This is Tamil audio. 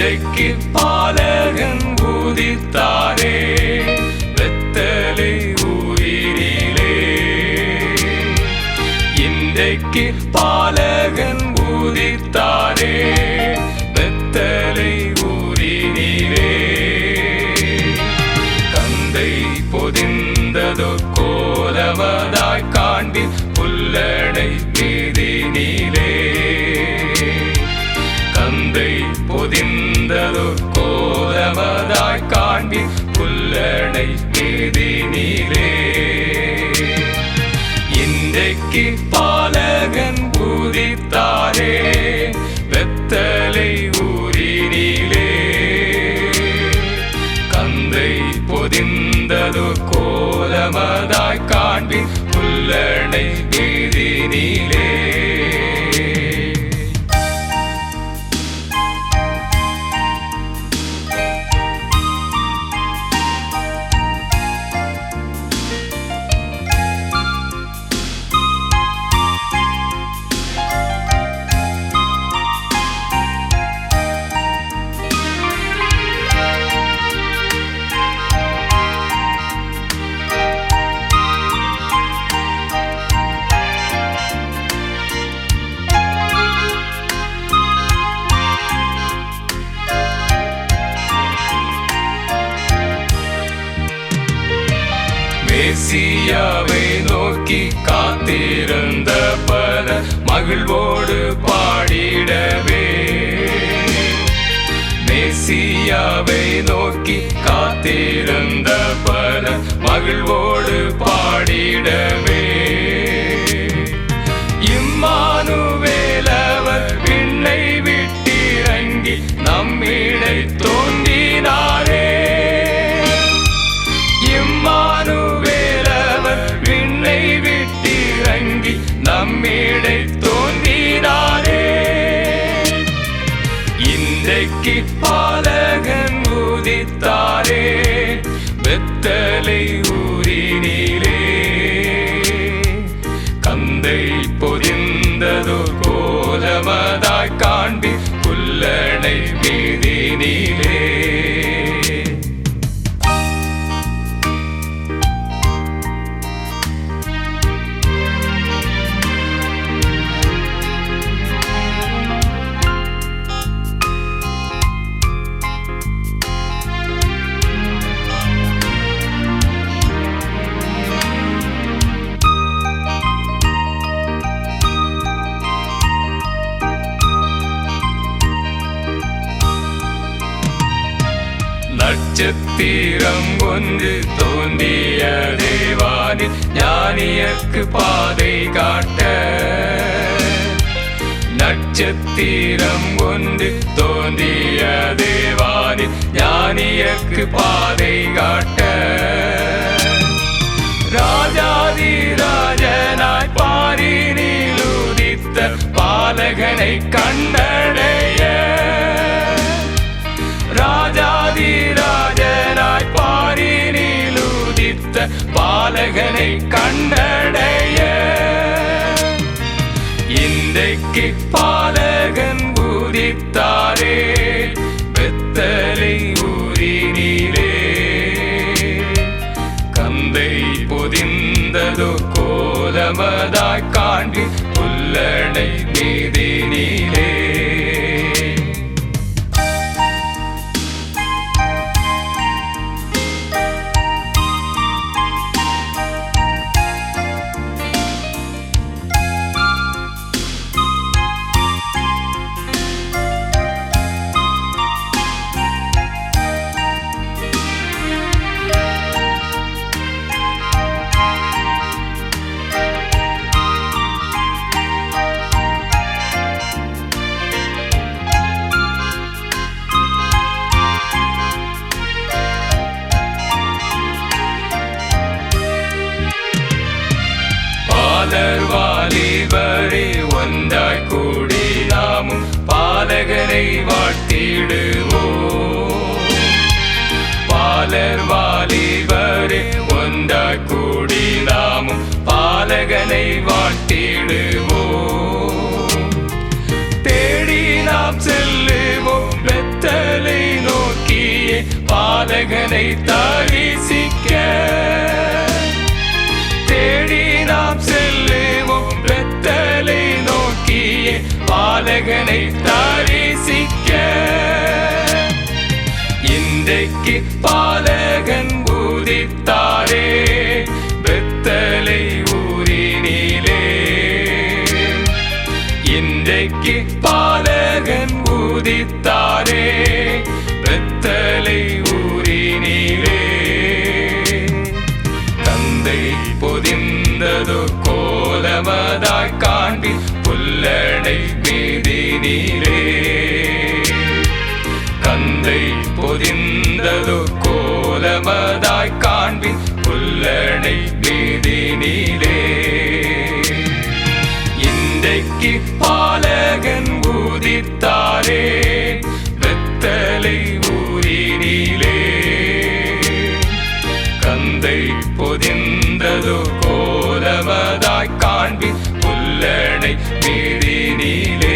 இன்றைக்கு பாலகன் ஊதித்தாரே வெத்தலை ஊரினிலே இன்றைக்கு பாலகன் ஊதித்தாரே வெத்தலை ஊரினிலே கந்தை பொதிந்ததோ கோலமதாய் காண்டி புல்லடை மீதினிலே பொதிந்ததோ கோலமதாய் காண்பி புல்லடை மீதினிலே இன்றைக்கு பாலகன் பூதித்தாரே வெத்தலை ஊரினிலே. கந்தை பொதிந்தது கோலமதாய் காண்பி புல்லடை மீதினிலே நோக்கி காத்திருந்த பல மகிழ்வோடு பாடிடவே. மேசியாவை நோக்கி காத்திருந்த பல மகிழ்வோடு பாடிடவே. மேடை தோன்றிடாரே இன்றைக்கு பாலகன் உதித்தாரே. வெத்தலை ஊரினிலே. கந்தை பொதிந்ததோ கோலமதாய் காண்பி புல்லடை மீதினிலே. நட்சத்திரம் ஒன்று தோன்றிய தேவானில் ஞானியக்கு பாதை காட்ட. நட்சத்திரம் ஒன்று தோன்றிய தேவானில் ஞானியக்கு பாதை காட்ட. ராஜாதி ராஜனாய் பாரினில் உதித்த பாலகனை கண்ட பாலகனை கண்டடைய. இன்றைக்கு பாலகன் உதித்தாரே வெத்தலை ஊரினிலே. கந்தை பொதிந்ததோ கோலமதாய் காண்பி புல்லடை மீதினிலே உம்மை வாழ்த்திடுவோம் பாலர் வாலிபரே ஒந்த கூடிதாமும் பாலகனை வாழ்த்திடுவோம் தேடி நாம் செல்லுவோம் வெத்தலை நோக்கியே பாலகனை தரிசிக்க. பாலகனை தரிசிக்க. இன்றைக்கு பாலகன் பூதித்தாரே பெத்தலை ஊரினிலே இன்றைக்கு பாலகன் பூதித்தாரே பெத்தலை ஊரினிலே தந்தை பொதிந்ததோ கோலமதாய் காண்பி மீதி நீரே. கந்தை பொதிந்தது கோலமதாய் காண்பி புல்லடை நீரே. இன்றைக்கு பாலகன் ஊதித்தாரே. தேனிலே